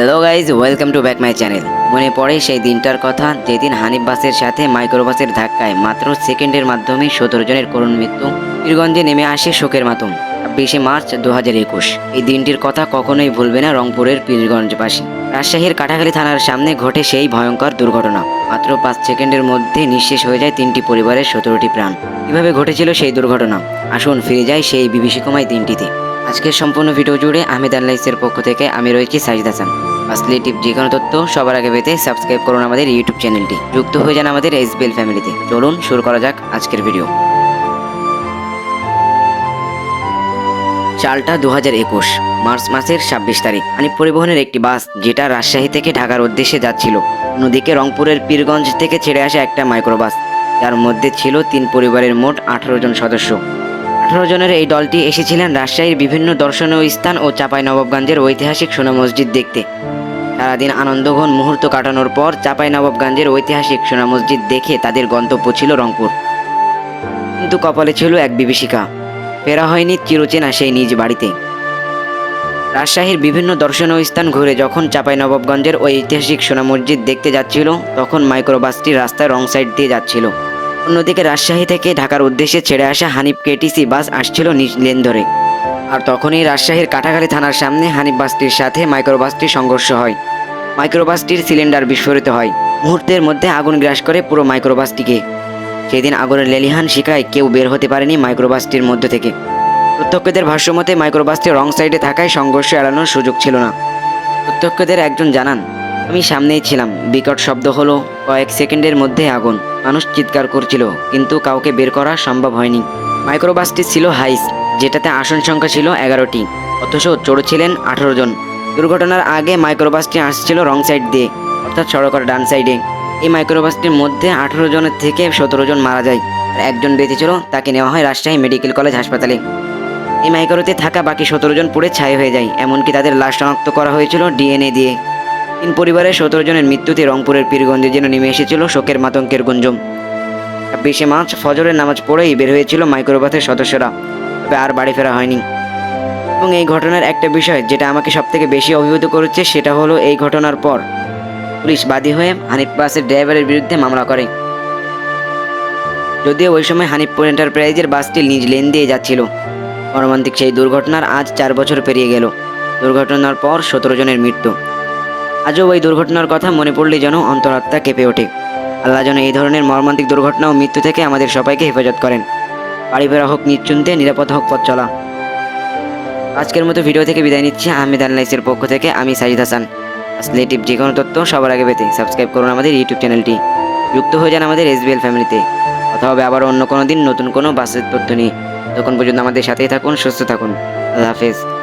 Hello guys welcome to back my channel মনে পড়ে সেই দিনটার কথা, যেদিন হানিফ বাসের সাথে মাইক্রোবাসের ধাক্কায় মাত্র সেকেন্ডের মাধ্যমে সতেরো জনের করুণ মৃত্যু পীরগঞ্জে নেমে আসে শোকের মাতম। ছাব্বিশে মার্চ দু হাজার একুশ। এই দিনটির কথা কখনোই ভুলবে না রংপুরের পীরগঞ্জবাসী। রাজশাহীর কাটাখালী থানার সামনে ঘটে সেই ভয়ঙ্কর দুর্ঘটনা। মাত্র পাঁচ সেকেন্ডের মধ্যে নিঃশেষ হয়ে যায় তিনটি পরিবারের সতেরোটি প্রাণ। কীভাবে ঘটেছিল সেই দুর্ঘটনা? আসুন ফিরে যায় সেই বিভীষিকময় দিনটিতে। আজকের সম্পূর্ণ ভিডিও জুড়ে আহমেদ আল্লাইসের পক্ষ থেকে আমি রয়েছি সাজিদ হাসান। আসলে টিপ যে কোনো তথ্য সবার আগে পেতে সাবস্ক্রাইব করুন আমাদের ইউটিউব চ্যানেলটি। যুক্ত হয়ে যান আমাদের এসবিএল ফ্যামিলিতে চলুন শুরু করা যাক আজকের ভিডিও। চালটা দু হাজার একুশ, মার্চ মাসের ছাব্বিশ তারিখ। আনিফ পরিবহনের একটি বাস যেটা রাজশাহী থেকে ঢাকার উদ্দেশ্যে যাচ্ছিল। অন্যদিকে রংপুরের পীরগঞ্জ থেকে ছেড়ে আসা একটা মাইক্রোবাস। যার মধ্যে ছিল তিন পরিবারের মোট আঠারো জন সদস্য। আঠারো জনের এই দলটি এসেছিলেন রাজশাহীর বিভিন্ন দর্শনীয় স্থান ও চাপাই নবাবগঞ্জের ঐতিহাসিক সোনা মসজিদ দেখতে। সারাদিন আনন্দঘন মুহূর্ত কাটানোর পর চাপাই নবাবগঞ্জের ঐতিহাসিক সোনা মসজিদ দেখে তাদের গন্তব্য ছিল রংপুর। কিন্তু কপালে ছিল এক বিভীষিকা। ফেরা হয়নি চিরচেনা সেই নিজ বাড়িতে। রাজশাহীর বিভিন্ন দর্শনীয় স্থান ঘুরে যখন চাপাই নবাবগঞ্জের ওই ঐতিহাসিক সোনা মসজিদ দেখতে যাচ্ছিল, তখন মাইক্রোবাসটি রাস্তার রং সাইড দিয়ে যাচ্ছিল। অন্যদিকে রাজশাহী থেকে ঢাকার উদ্দেশ্যে ছেড়ে আসা হানিফ কেটিসি বাস আসছিল নিজ লেন ধরে। আর তখনই রাজশাহীর কাটাখালী থানার সামনে হানিফ বাসটির সাথে মাইক্রোবাসটির সংঘর্ষ হয়। মাইক্রোবাসটির সিলিন্ডার বিস্ফোরিত হয়। মুহূর্তের মধ্যে আগুন গ্রাস করে পুরো মাইক্রোবাসটিকে। সেদিন আগুনের লেলিহান শিকায় কেউ বের হতে পারেনি মাইক্রোবাসটির মধ্য থেকে। প্রত্যক্ষদের ভাষ্যমতে মাইক্রোবাসটি রং সাইডে থাকায় সংঘর্ষ এড়ানোর সুযোগ ছিল না। প্রত্যক্ষদের একজন জানান আমি সামনেই ছিলাম। বিকট শব্দ হলো, কয়েক সেকেন্ডের মধ্যে আগুন। মানুষ চিৎকার করছিল, কিন্তু কাউকে বের করা সম্ভব হয়নি। মাইক্রোবাসটি ছিল হাইস যেটাতে আসন সংখ্যা ছিল এগারোটি। অথচ চড়ছিলেন আঠারো জন। দুর্ঘটনার আগে মাইক্রোবাসটি আসছিল রং সাইড দিয়ে, অর্থাৎ সড়কের ডান সাইডে। এই মাইক্রোবাসটির মধ্যে আঠেরো জনের থেকে সতেরো জন মারা যায়। আর একজন বেঁচে ছিল তাকে নেওয়া হয় রাজশাহী মেডিকেল কলেজ হাসপাতালে। এই মাইক্রোতে থাকা বাকি সতেরো জন পুড়ে ছাই হয়ে যায়, এমনকি তাদের লাশ শনাক্ত করা হয়েছিল ডিএনএ দিয়ে। তিন পরিবারের সতেরো জনের মৃত্যুতে রংপুরের পীরগঞ্জে যেন নেমে এসেছিল শোকের মাতঙ্কের গুঞ্জম ছাব্বিশে মার্চ ফজরের নামাজ পড়েই বের হয়েছিল মাইক্রোবাসের সদস্যরা, তবে আর বাড়ি ফেরা হয়নি। এবং এই ঘটনার একটা বিষয় যেটা আমাকে সবথেকে বেশি অভিভূত করেছে, সেটা হলো এই ঘটনার পর। পুলিশ বাদী হয়ে হানিফ বাসের ড্রাইভারের বিরুদ্ধে মামলা করে। যদিও ওই সময় হানিফপুর এন্টারপ্রাইজের বাসটি নিজ লেন দিয়ে যাচ্ছিল। মর্মান্তিক সেই দুর্ঘটনার আজ চার বছর পেরিয়ে গেল। দুর্ঘটনার পর সতেরো জনের মৃত্যু। আজও ওই দুর্ঘটনার কথা মনে পড়লে যেন অন্তরাত্মা কেঁপে ওঠে। আল্লাহ যেন এই ধরনের মর্মান্তিক দুর্ঘটনা ও মৃত্যু থেকে আমাদের সবাইকে হেফাজত করেন। বাড়ি ফেরা হোক নিশ্চিন্তে নিরাপদ হোক পথ চলা। আজকের মতো ভিডিও থেকে বিদায় নিচ্ছি। আহমেদ আল্লাইসের পক্ষ থেকে আমি সাজিদ হাসান। আসলে টিপ যে কোনো তথ্য সবার আগে পেতে সাবস্ক্রাইব করুন আমাদের ইউটিউব চ্যানেলটি। যুক্ত হয়ে যান আমাদের এসবিএল ফ্যামিলিতে। কথা হবে আবার অন্য কোনো দিন নতুন কোনো বাসের তথ্য নিয়ে। তখন পর্যন্ত আমাদের সাথেই থাকুন, সুস্থ থাকুন। আল্লাহ হাফেজ।